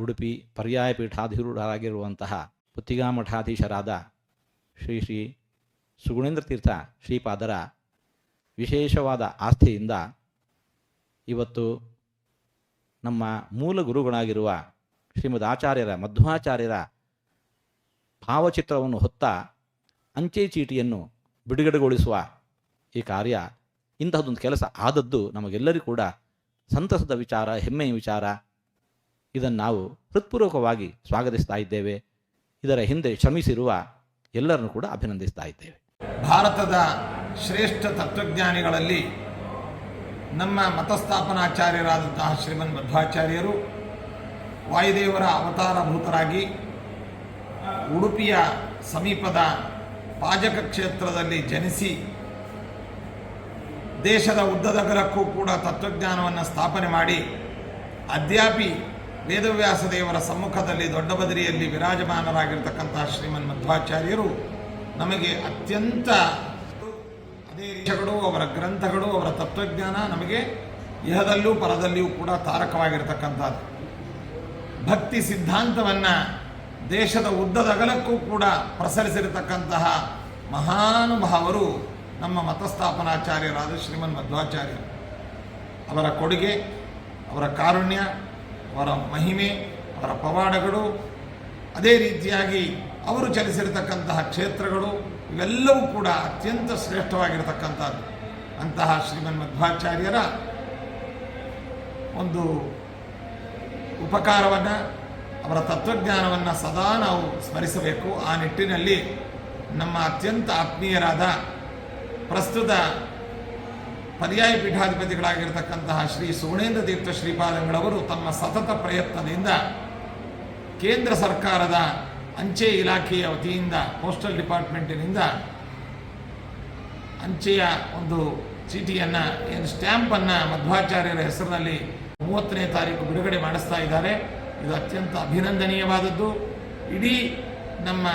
ಉಡುಪಿ ಪರ್ಯಾಯ ಪೀಠಾಧಿರೂಢರಾಗಿರುವಂತಹ ಪುತ್ತಿಗಾ ಮಠಾಧೀಶರಾದ ಶ್ರೀ ಶ್ರೀ ಸುಗುಣೇಂದ್ರ ತೀರ್ಥ ಶ್ರೀಪಾದರ ವಿಶೇಷವಾದ ಆಸ್ಥೆಯಿಂದ ಇವತ್ತು ನಮ್ಮ ಮೂಲ ಗುರುಗಳಾಗಿರುವ ಶ್ರೀಮದ್ ಆಚಾರ್ಯರ, ಮಧ್ವಾಚಾರ್ಯರ ಭಾವಚಿತ್ರವನ್ನು ಹೊತ್ತ ಅಂಚೆ ಚೀಟಿಯನ್ನು ಬಿಡುಗಡೆಗೊಳಿಸುವ ಈ ಕಾರ್ಯ ಇಂತಹದೊಂದು ಕೆಲಸ ಆದದ್ದು ನಮಗೆಲ್ಲರಿಗೂ ಕೂಡ ಸಂತಸದ ವಿಚಾರ, ಹೆಮ್ಮೆಯ ವಿಚಾರ. ಇದನ್ನು ನಾವು ಹೃತ್ಪೂರ್ವಕವಾಗಿ ಸ್ವಾಗತಿಸ್ತಾ ಇದ್ದೇವೆ. ಇದರ ಹಿಂದೆ ಶ್ರಮಿಸಿರುವ ಎಲ್ಲರನ್ನು ಕೂಡ ಅಭಿನಂದಿಸ್ತಾ ಇದ್ದೇವೆ. ಭಾರತದ ಶ್ರೇಷ್ಠ ತತ್ವಜ್ಞಾನಿಗಳಲ್ಲಿ ನಮ್ಮ ಮತಸ್ಥಾಪನಾಚಾರ್ಯರಾದಂತಹ ಶ್ರೀಮನ್ ಮಧ್ವಾಚಾರ್ಯರು ವಾಯುದೇವರ ಅವತಾರಭೂತರಾಗಿ ಉಡುಪಿಯ ಸಮೀಪದ ಪಾಜಕ ಕ್ಷೇತ್ರದಲ್ಲಿ ಜನಿಸಿ ದೇಶದ ಉದ್ದದಗಲಕ್ಕೂ ಕೂಡ ತತ್ವಜ್ಞಾನವನ್ನು ಸ್ಥಾಪನೆ ಮಾಡಿ ಅದ್ಯಾಪಿ ವೇದವ್ಯಾಸ ದೇವರ ಸಮ್ಮುಖದಲ್ಲಿ ದೊಡ್ಡ ಬದರಿಯಲ್ಲಿ ವಿರಾಜಮಾನರಾಗಿರ್ತಕ್ಕಂತಹ ಶ್ರೀಮನ್ ಮಧ್ವಾಚಾರ್ಯರು ನಮಗೆ ಅತ್ಯಂತ ಅದೇ ರೀತಿಗಳು ಅವರ ಗ್ರಂಥಗಳು, ಅವರ ತತ್ವಜ್ಞಾನ ನಮಗೆ ಇಹದಲ್ಲೂ ಪರದಲ್ಲಿಯೂ ಕೂಡ ತಾರಕವಾಗಿರ್ತಕ್ಕಂಥದ್ದು. ಭಕ್ತಿ ಸಿದ್ಧಾಂತವನ್ನು ದೇಶದ ಉದ್ದದಗಲಕ್ಕೂ ಕೂಡ ಪ್ರಸರಿಸಿರತಕ್ಕಂತಹ ಮಹಾನುಭಾವರು ನಮ್ಮ ಮತಸ್ಥಾಪನಾಚಾರ್ಯರಾದ ಶ್ರೀಮನ್ ಮಧ್ವಾಚಾರ್ಯರು. ಅವರ ಕೊಡುಗೆ, ಅವರ ಕಾರುಣ್ಯ ಅವರ ಮಹಿಮೆ, ಅವರ ಪವಾಡಗಳು, ಅದೇ ರೀತಿಯಾಗಿ ಅವರು ಚಲಿಸಿರತಕ್ಕಂತಹ ಕ್ಷೇತ್ರಗಳು, ಇವೆಲ್ಲವೂ ಕೂಡ ಅತ್ಯಂತ ಶ್ರೇಷ್ಠವಾಗಿರತಕ್ಕಂಥದ್ದು. ಅಂತಹ ಶ್ರೀಮನ್ ಮಧ್ವಾಚಾರ್ಯರ ಒಂದು ಉಪಕಾರವನ್ನು, ಅವರ ತತ್ವಜ್ಞಾನವನ್ನು ಸದಾ ನಾವು ಸ್ಮರಿಸಬೇಕು. ಆ ನಿಟ್ಟಿನಲ್ಲಿ ನಮ್ಮ ಅತ್ಯಂತ ಆತ್ಮೀಯರಾದ ಪ್ರಸ್ತುತ ಪರ್ಯಾಯ ಪೀಠಾಧಿಪತಿಗಳಾಗಿರ್ತಕ್ಕಂತಹ ಶ್ರೀ ಸುಗುಣೇಂದ್ರ ತೀರ್ಥ ಶ್ರೀಪಾದಂಗಳವರು ತಮ್ಮ ಸತತ ಪ್ರಯತ್ನದಿಂದ ಕೇಂದ್ರ ಸರ್ಕಾರದ ಅಂಚೆ ಇಲಾಖೆಯ ವತಿಯಿಂದ, ಪೋಸ್ಟಲ್ ಡಿಪಾರ್ಟ್ಮೆಂಟಿನಿಂದ ಅಂಚೆಯ ಒಂದು ಚೀಟಿಯನ್ನು, ಏನು ಸ್ಟ್ಯಾಂಪನ್ನು ಮಧ್ವಾಚಾರ್ಯರ ಹೆಸರಿನಲ್ಲಿ ಮೂವತ್ತನೇ ತಾರೀಕು ಬಿಡುಗಡೆ ಮಾಡಿಸ್ತಾ ಇದ್ದಾರೆ. ಇದು ಅತ್ಯಂತ ಅಭಿನಂದನೀಯವಾದದ್ದು. ಇಡೀ ನಮ್ಮ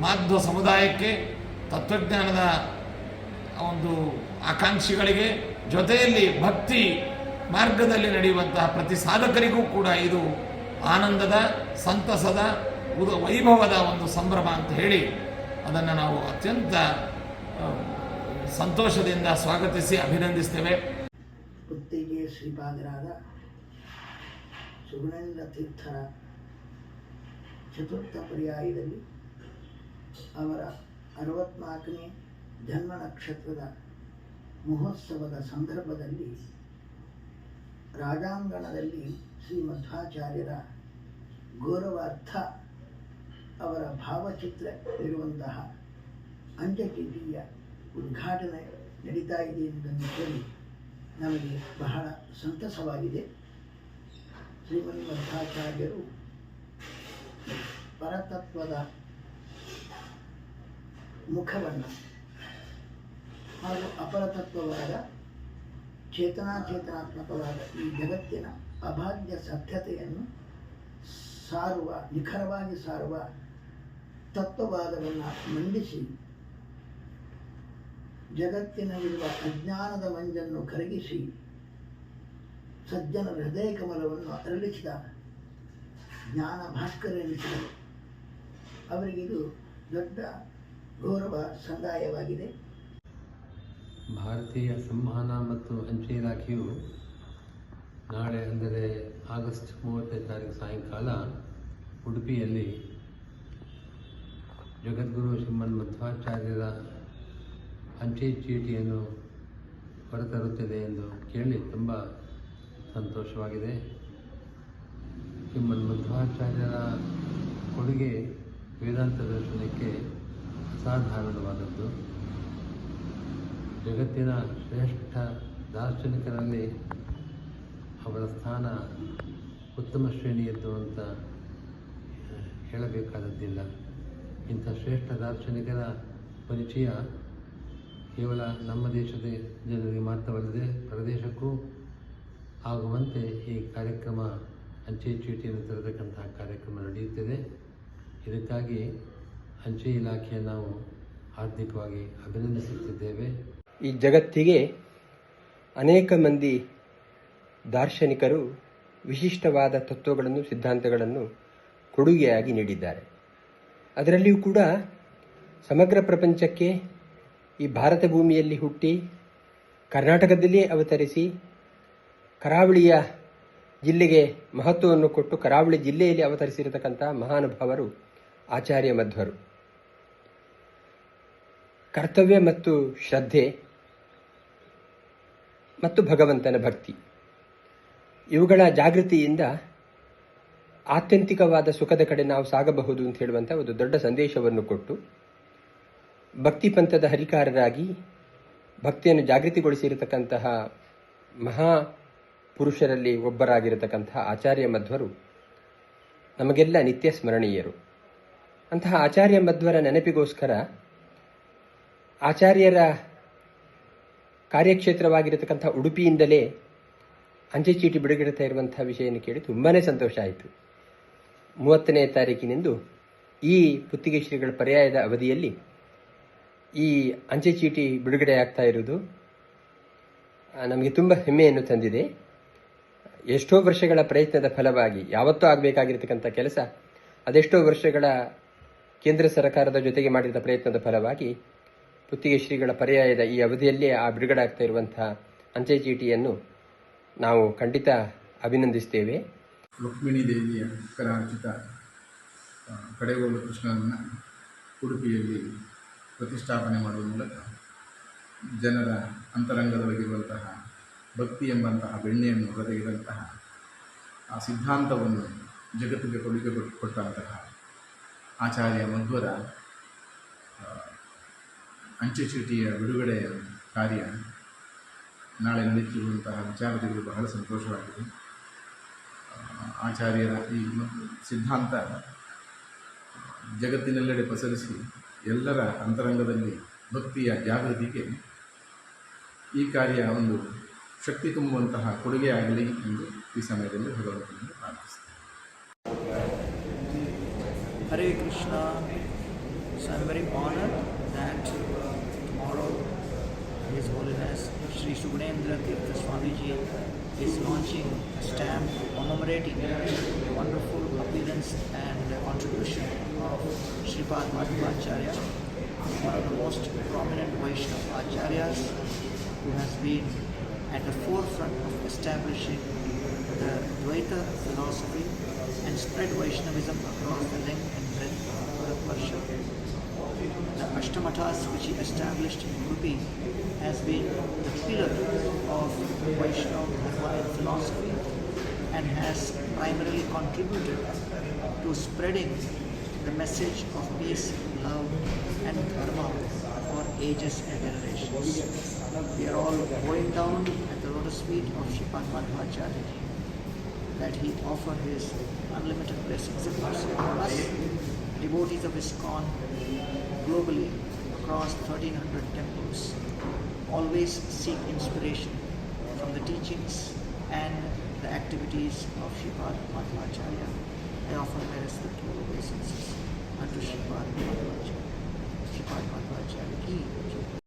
ಮಾಧ್ವ ಸಮುದಾಯಕ್ಕೆ ತತ್ವಜ್ಞಾನದ ಒಂದು ಆಕಾಂಕ್ಷಿಗಳಿಗೆ ಜೊತೆಯಲ್ಲಿ ಭಕ್ತಿ ಮಾರ್ಗದಲ್ಲಿ ನಡೆಯುವಂತಹ ಪ್ರತಿ ಸಾಧಕರಿಗೂ ಕೂಡ ಇದು ಆನಂದದ, ಸಂತಸದ, ಉದ ವೈಭವದ ಒಂದು ಸಂಭ್ರಮ ಅಂತ ಹೇಳಿ ಅದನ್ನು ನಾವು ಅತ್ಯಂತ ಸಂತೋಷದಿಂದ ಸ್ವಾಗತಿಸಿ ಅಭಿನಂದಿಸ್ತೇವೆ. ಕುತ್ತಿಗೆ ಶ್ರೀಪಾದರಾದ ಸುಗುಣೇಂದ್ರ ತೀರ್ಥರ ಚತುರ್ಥ ಪರ್ಯಾಯದಲ್ಲಿ ಅವರ ಅರವತ್ನಾಲ್ಕನೇ ಜನ್ಮ ನಕ್ಷತ್ರದ ಮಹೋತ್ಸವದ ಸಂದರ್ಭದಲ್ಲಿ ರಾಜಾಂಗಣದಲ್ಲಿ ಶ್ರೀ ಮಧ್ವಾಚಾರ್ಯರ ಗೌರವಾರ್ಥ ಅವರ ಭಾವಚಿತ್ರ ಇರುವಂತಹ ಅಂಚೆಚೀಟಿಯ ಉದ್ಘಾಟನೆ ನಡೀತಾ ಇದೆ ಎಂಬುದನ್ನು ಕೇಳಿ ನಮಗೆ ಬಹಳ ಸಂತಸವಾಗಿದೆ. ಶ್ರೀಮನ್ ಮಧ್ವಾಚಾರ್ಯರು ಪರತತ್ವದ ಮುಖವನ್ನು ಹಾಗೂ ಅಪರತತ್ವವಾದ ಚೇತನಾಚೇತನಾತ್ಮಕವಾದ ಈ ಜಗತ್ತಿನ ಅಭಾಗ್ಯ ಸತ್ಯತೆಯನ್ನು ಸಾರುವ, ನಿಖರವಾಗಿ ಸಾರುವ ತತ್ವವಾದವನ್ನು ಮಂಡಿಸಿ ಜಗತ್ತಿನಲ್ಲಿರುವ ಅಜ್ಞಾನದ ಮಂಜನ್ನು ಕರಗಿಸಿ ಸಜ್ಜನ ಹೃದಯ ಕಮಲವನ್ನು ಅರಳಿಸಿದ ಜ್ಞಾನ ಭಾಸ್ಕರ ಎನಿಸಿದರು. ಅವರಿಗಿದು ದೊಡ್ಡ ಗೌರವ ಸಂದಾಯವಾಗಿದೆ. ಭಾರತೀಯ ಸಂವಹನ ಮತ್ತು ಅಂಚೆ ಇಲಾಖೆಯು ನಾಳೆ ಅಂದರೆ ಆಗಸ್ಟ್ ಮೂವತ್ತನೇ ತಾರೀಕು ಸಾಯಂಕಾಲ ಉಡುಪಿಯಲ್ಲಿ ಜಗದ್ಗುರು ಶಿಮ್ಮನ್ ಮಧ್ವಾಚಾರ್ಯರ ಅಂಚೆ ಚೀಟಿಯನ್ನು ಹೊರತರುತ್ತದೆ ಎಂದು ಕೇಳಿ ತುಂಬ ಸಂತೋಷವಾಗಿದೆ. ಶಿಮ್ಮನ್ ಮಧ್ವಾಚಾರ್ಯರ ಕೊಡುಗೆ ವೇದಾಂತ ದರ್ಶನಕ್ಕೆ ಅಸಾಧಾರಣವಾದದ್ದು. ಜಗತ್ತಿನ ಶ್ರೇಷ್ಠ ದಾರ್ಶನಿಕರಲ್ಲಿ ಅವರ ಸ್ಥಾನ ಉತ್ತಮ ಶ್ರೇಣಿಯದ್ದು ಅಂತ ಹೇಳಬೇಕಾದದ್ದಿಲ್ಲ. ಇಂಥ ಶ್ರೇಷ್ಠ ದಾರ್ಶನಿಕರ ಪರಿಚಯ ಕೇವಲ ನಮ್ಮ ದೇಶದ ಜನರಿಗೆ ಮಾತ್ರವಲ್ಲದೆ ಪ್ರದೇಶಕ್ಕೂ ಆಗುವಂತೆ ಈ ಕಾರ್ಯಕ್ರಮ ಅಂಚೆ ಚೀಟಿಯನ್ನು ತರತಕ್ಕಂತಹ ಕಾರ್ಯಕ್ರಮ ನಡೆಯುತ್ತಿದೆ. ಇದಕ್ಕಾಗಿ ಅಂಚೆ ಇಲಾಖೆಯ ನಾವು ಹಾರ್ದಿಕವಾಗಿ ಅಭಿನಂದಿಸುತ್ತಿದ್ದೇವೆ. ಈ ಜಗತ್ತಿಗೆ ಅನೇಕ ಮಂದಿ ದಾರ್ಶನಿಕರು ವಿಶಿಷ್ಟವಾದ ತತ್ವಗಳನ್ನು, ಸಿದ್ಧಾಂತಗಳನ್ನು ಕೊಡುಗೆಯಾಗಿ ನೀಡಿದ್ದಾರೆ. ಅದರಲ್ಲಿಯೂ ಕೂಡ ಸಮಗ್ರ ಪ್ರಪಂಚಕ್ಕೆ ಈ ಭಾರತ ಭೂಮಿಯಲ್ಲಿ ಹುಟ್ಟಿ, ಕರ್ನಾಟಕದಲ್ಲಿ ಅವತರಿಸಿ, ಕರಾವಳಿಯ ಜಿಲ್ಲೆಗೆ ಮಹತ್ವವನ್ನು ಕೊಟ್ಟು ಕರಾವಳಿ ಜಿಲ್ಲೆಯಲ್ಲಿ ಅವತರಿಸಿರತಕ್ಕಂಥ ಮಹಾನುಭಾವರು ಆಚಾರ್ಯ ಮಧ್ವರು. ಕರ್ತವ್ಯ ಮತ್ತು ಶ್ರದ್ಧೆ ಮತ್ತು ಭಗವಂತನ ಭಕ್ತಿ. ಇವುಗಳ ಜಾಗೃತಿಯಿಂದ ಆತ್ಯಂತಿಕವಾದ ಸುಖದ ಕಡೆ ನಾವು ಸಾಗಬಹುದು ಅಂತ ಹೇಳುವಂಥ ಒಂದು ದೊಡ್ಡ ಸಂದೇಶವನ್ನು ಕೊಟ್ಟು ಭಕ್ತಿ ಪಂಥದ ಹರಿಕಾರರಾಗಿ ಭಕ್ತಿಯನ್ನು ಜಾಗೃತಿಗೊಳಿಸಿರತಕ್ಕಂತಹ ಮಹಾ ಪುರುಷರಲ್ಲಿ ಒಬ್ಬರಾಗಿರತಕ್ಕಂತಹ ಆಚಾರ್ಯ ಮಧ್ವರು ನಮಗೆಲ್ಲ ನಿತ್ಯ ಸ್ಮರಣೀಯರು. ಅಂತಹ ಆಚಾರ್ಯ ಮಧ್ವರ ನೆನಪಿಗೋಸ್ಕರ ಆಚಾರ್ಯರ ಕಾರ್ಯಕ್ಷೇತ್ರವಾಗಿರತಕ್ಕಂಥ ಉಡುಪಿಯಿಂದಲೇ ಅಂಚೆ ಚೀಟಿ ಬಿಡುಗಡೆ ಇರುವಂತಹ ವಿಷಯವನ್ನು ಕೇಳಿ ತುಂಬಾ ಸಂತೋಷ ಆಯಿತು. ಮೂವತ್ತನೇ ತಾರೀಕಿನಿಂದು ಈ ಪುತ್ತಿಗೆ ಶ್ರೀಗಳ ಪರ್ಯಾಯದ ಅವಧಿಯಲ್ಲಿ ಈ ಅಂಚೆ ಚೀಟಿ ಬಿಡುಗಡೆ ಆಗ್ತಾ ಇರುವುದು ನಮಗೆ ತುಂಬ ಹೆಮ್ಮೆಯನ್ನು ತಂದಿದೆ. ಎಷ್ಟೋ ವರ್ಷಗಳ ಪ್ರಯತ್ನದ ಫಲವಾಗಿ, ಯಾವತ್ತೂ ಆಗಬೇಕಾಗಿರ್ತಕ್ಕಂಥ ಕೆಲಸ ಅದೆಷ್ಟೋ ವರ್ಷಗಳ ಕೇಂದ್ರ ಸರ್ಕಾರದ ಜೊತೆಗೆ ಮಾಡಿದ ಪ್ರಯತ್ನದ ಫಲವಾಗಿ ಪುತ್ತಿಗೆ ಶ್ರೀಗಳ ಪರ್ಯಾಯದ ಈ ಅವಧಿಯಲ್ಲೇ ಆ ಬಿಡುಗಡೆ ಆಗ್ತಾ ಇರುವಂತಹ ಅಂಚೆ ಚೀಟಿಯನ್ನು ನಾವು ಖಂಡಿತ ಅಭಿನಂದಿಸ್ತೇವೆ. ರುಕ್ಮಿಣಿ ದೇವಿಯ ಕಲಾರ್ಜಿತ ಕಡೆಗೋಲು ಕೃಷ್ಣನನ್ನು ಉಡುಪಿಯಲ್ಲಿ ಪ್ರತಿಷ್ಠಾಪನೆ ಮಾಡುವ ಮೂಲಕ ಜನರ ಅಂತರಂಗದೊಳಗಿರುವಂತಹ ಭಕ್ತಿ ಎಂಬಂತಹ ಬೆಣ್ಣೆಯನ್ನು ಹೊರತೆಗೆದಂತಹ ಆ ಸಿದ್ಧಾಂತವನ್ನು ಜಗತ್ತಿಗೆ ಕೊಡುಗೆ ಕೊಟ್ಟು ಕೊಟ್ಟಂತಹ ಆಚಾರ್ಯ ಮಧ್ವರ ಅಂಚೆ ಚೀಟಿಯ ಬಿಡುಗಡೆಯ ಕಾರ್ಯ ನಾಳೆ ನಡೆಯುತ್ತಿರುವಂತಹ ವಿಚಾರದಲ್ಲಿ ಬಹಳ ಸಂತೋಷವಾಗಿದೆ ಆಚಾರ್ಯರ ಈ ಸಿದ್ಧಾಂತ ಜಗತ್ತಿನೆಲ್ಲೆಡೆ ಪಸರಿಸಿ ಎಲ್ಲರ ಅಂತರಂಗದಲ್ಲಿ ಭಕ್ತಿಯ ಜಾಗೃತಿಗೆ ಈ ಕಾರ್ಯ ಒಂದು ಶಕ್ತಿ ತುಂಬುವಂತಹ ಕೊಡುಗೆಯಾಗಲಿ ಎಂದು ಈ ಸಮಯದಲ್ಲಿ ಭಗವಂತನಿಗೆ ಪ್ರಾರ್ಥಿಸ್ತೇನೆ Hare Krishna. So I'm that tomorrow His Holiness Sri Sugunendra Tirtha Swamiji is launching a stamp commemorating the wonderful appearance and contribution of Sripad Madhvacharya, one of the most prominent Vaishnava Acharyas who has been at the forefront of establishing the Dvaita philosophy and spread Vaishnavism across the length and breadth of Bharatvarsha. The which he established in Udupi has been the pillar of Vaishnava philosophy and has primarily contributed to spreading the message of peace, love and dharma for ages and generations. We are all going down at the lotus feet of Sripad Madhvacharya that he offer his unlimited blessings and mercy upon us, devotees of his ISKCON globally across 1300 temples. Always seek inspiration from the teachings and the activities of Sripad Madhvacharya. I offer my respectful obeisances unto Sripad Madhvacharya. Sripad Madhvacharya.